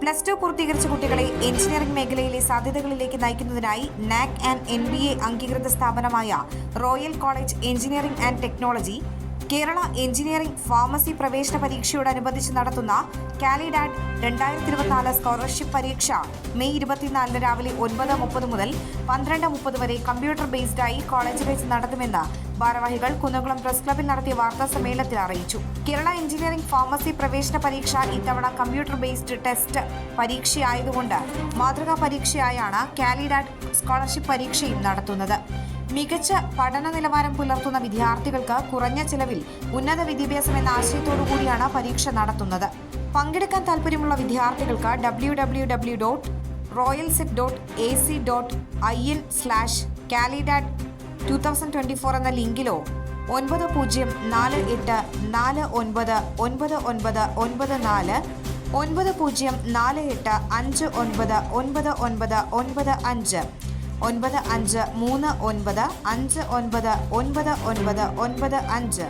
Plus two പൂർത്തീകരിച്ച കുട്ടികളെ engineering മേഖലയിലെ സാധ്യതകളിലേക്ക് നയിക്കുന്നതിനായി NAAC and N B A അംഗീകൃത സ്ഥാപനമായ royal college engineering and technology Kerala engineering pharmacy പ്രവേശന പരീക്ഷയോടനുബന്ധിച്ച് നടത്തുന്ന കാലിഡാറ്റ് രണ്ടായിരത്തി ഇരുപത്തിനാല് സ്കോളർഷിപ്പ് പരീക്ഷ മെയ് ഇരുപത്തിനാലിന് രാവിലെ ഒൻപത് മുപ്പത് മുതൽ പന്ത്രണ്ട് മുപ്പത് വരെ കമ്പ്യൂട്ടർ ബേസ്ഡായി കോളേജ് വെച്ച് നടത്തുമെന്ന് ഭാരവാഹികൾ കുന്നംകുളം പ്രസ് ക്ലബിൽ നടത്തിയ വാർത്താ സമ്മേളനത്തിൽ അറിയിച്ചു. കേരള എഞ്ചിനീയറിംഗ് ഫാർമസി പ്രവേശന പരീക്ഷ ഇത്തവണ കമ്പ്യൂട്ടർ ബേസ്ഡ് ടെസ്റ്റ് പരീക്ഷയായതുകൊണ്ട് മാതൃകാ പരീക്ഷയായാണ് കാലിഡാറ്റ് സ്കോളർഷിപ്പ് പരീക്ഷയും നടത്തുന്നത്. മികച്ച പഠന നിലവാരം പുലർത്തുന്ന വിദ്യാർത്ഥികൾക്ക് കുറഞ്ഞ ചിലവിൽ ഉന്നത വിദ്യാഭ്യാസം എന്ന ആശയത്തോടുകൂടിയാണ് പരീക്ഷ നടത്തുന്നത്. പങ്കെടുക്കാൻ താൽപ്പര്യമുള്ള വിദ്യാർത്ഥികൾക്ക് W W W dot royal cet dot A C dot I N slash കാലിഡാറ്റ് two thousand twenty four എന്ന ലിങ്കിലോ ഒൻപത് പൂജ്യം നാല് എട്ട് നാല് ഒൻപത് ഒൻപത് ഒൻപത് ഒൻപത് നാല് ഒൻപത് പൂജ്യം നാല് എട്ട് അഞ്ച് ഒൻപത് ഒൻപത് ഒൻപത് ഒൻപത് അഞ്ച് ഒൻപത് അഞ്ച് മൂന്ന് ഒൻപത് അഞ്ച് ഒൻപത് ഒൻപത് ഒൻപത് ഒൻപത് അഞ്ച്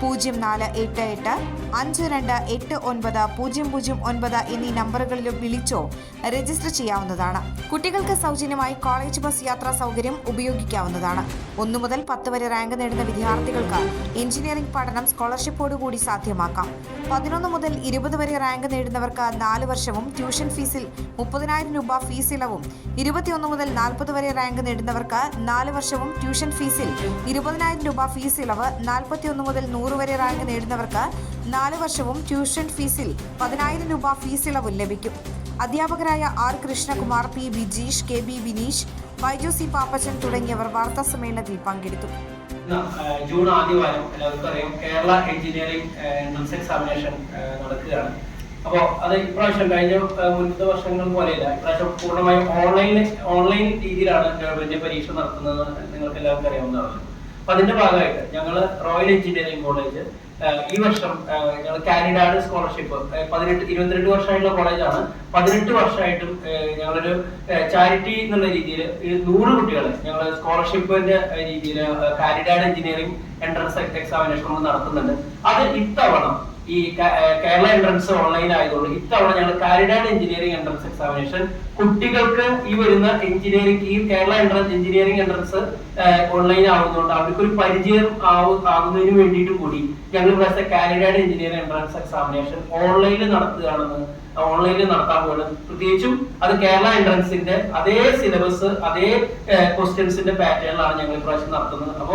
പൂജ്യം നാല് എട്ട് എട്ട് അഞ്ച് രണ്ട് എട്ട് ഒൻപത് പൂജ്യം പൂജ്യം ഒൻപത് എന്നീ നമ്പറുകളിലും വിളിച്ചോ രജിസ്റ്റർ ചെയ്യാവുന്നതാണ്. കുട്ടികൾക്ക് സൗജന്യമായി കോളേജ് ബസ് യാത്രാ സൗകര്യം ഉപയോഗിക്കാവുന്നതാണ്. ഒന്നു മുതൽ പത്ത് വരെ റാങ്ക് നേടുന്ന വിദ്യാർത്ഥികൾക്ക് എഞ്ചിനീയറിംഗ് പഠനം സ്കോളർഷിപ്പോടുകൂടി സാധ്യമാക്കാം. പതിനൊന്ന് മുതൽ ഇരുപത് വരെ റാങ്ക് നേടുന്നവർക്ക് നാല് വർഷവും ട്യൂഷൻ ഫീസിൽ മുപ്പതിനായിരം രൂപ ഫീസ് ഇളവും. ഇരുപത്തിയൊന്ന് മുതൽ നാൽപ്പത് വരെ റാങ്ക് നേടുന്നവർക്ക് നാല് വർഷവും ട്യൂഷൻ ഫീസിൽ ഇരുപതിനായിരം രൂപ ഫീസ് ഇളവ് നാൽപ്പത്തിയൊന്ന് മുതൽ നൂറ് വരെ റാങ്ക് നേടുന്നവർക്ക് നാല് വർഷവും ട്യൂഷൻ ഫീസിൽ പതിനായിരം രൂപ ഫീസ് ഇളവും ലഭിക്കും. അധ്യാപകരായ R Krishnakumar P Bijeesh K B Vineesh Baiju C Pappachan തുടങ്ങിയവർ വാർത്താ സമ്മേളനത്തിൽ പങ്കെടുത്തു. ജൂൺ ആദ്യ ആദ്യവാരം എല്ലാവർക്കും അറിയാം കേരള എഞ്ചിനീയറിംഗ് എൻട്രൻസ് എക്സാമിനേഷൻ നടക്കുകയാണ്. അപ്പോൾ അത് ഇപ്രാവശ്യം കഴിഞ്ഞ മുൻപത്തെ വർഷങ്ങൾ പോലെയല്ല. ഇപ്രാവശ്യം പൂർണമായും ഓൺലൈൻ ഓൺലൈൻ രീതിയിലാണ് ഗവൺമെന്റ് പരീക്ഷ നടത്തുന്നത് നിങ്ങൾക്ക് എല്ലാവർക്കും അറിയാവുന്നതാണ്. അപ്പൊ അതിന്റെ ഭാഗമായിട്ട് ഞങ്ങൾ റോയൽ എഞ്ചിനീയറിംഗ് കോളേജ് ഈ വർഷം ഞങ്ങൾ കാലിഡാഡ് സ്കോളർഷിപ്പ് പതിനെട്ട് ഇരുപത്തിരണ്ട് വർഷമായിട്ടുള്ള കോളേജാണ്. പതിനെട്ട് വർഷമായിട്ടും ഞങ്ങളൊരു ചാരിറ്റി എന്നുള്ള രീതിയിൽ നൂറ് കുട്ടികളെ ഞങ്ങൾ സ്കോളർഷിപ്പിന്റെ രീതിയിൽ കാലിഡാഡ് എഞ്ചിനീയറിംഗ് എൻട്രൻസ് എക്സാമിനേഷൻ നടത്തുന്നുണ്ട്. അത് ഇത്തവണ ഈ കേരള എൻട്രൻസ് ഓൺലൈൻ ആയതുകൊണ്ട് ഇത്തവണ ഞങ്ങൾ കാരിഡാഡ് എഞ്ചിനീയറിംഗ് എൻട്രൻസ് എക്സാമിനേഷൻ കുട്ടികൾക്ക് ഈ വരുന്ന എഞ്ചിനീയറിംഗ് ഈ Kerala entrance engineering entrance online ആവുന്നതുകൊണ്ട് അവർക്ക് ഒരു പരിചയം ആവുന്നതിന് വേണ്ടിയിട്ട് കൂടി ഞങ്ങൾ ഇവിടുത്തെ കാരിഡാഡ് എഞ്ചിനീയറിംഗ് എൻട്രൻസ് എക്സാമിനേഷൻ ഓൺലൈനിൽ നടത്തുകയാണെന്ന് ഓൺലൈനിൽ നടത്താൻ പോകുന്നത് പ്രത്യേകിച്ചും അത് കേരള എൻട്രൻസിന്റെ അതേ സിലബസ് അതേ ക്വസ്റ്റ്യൻസിന്റെ പാറ്റേണിലാണ് ഞങ്ങൾ ഇപ്രാവശ്യം നടത്തുന്നത്. അപ്പോൾ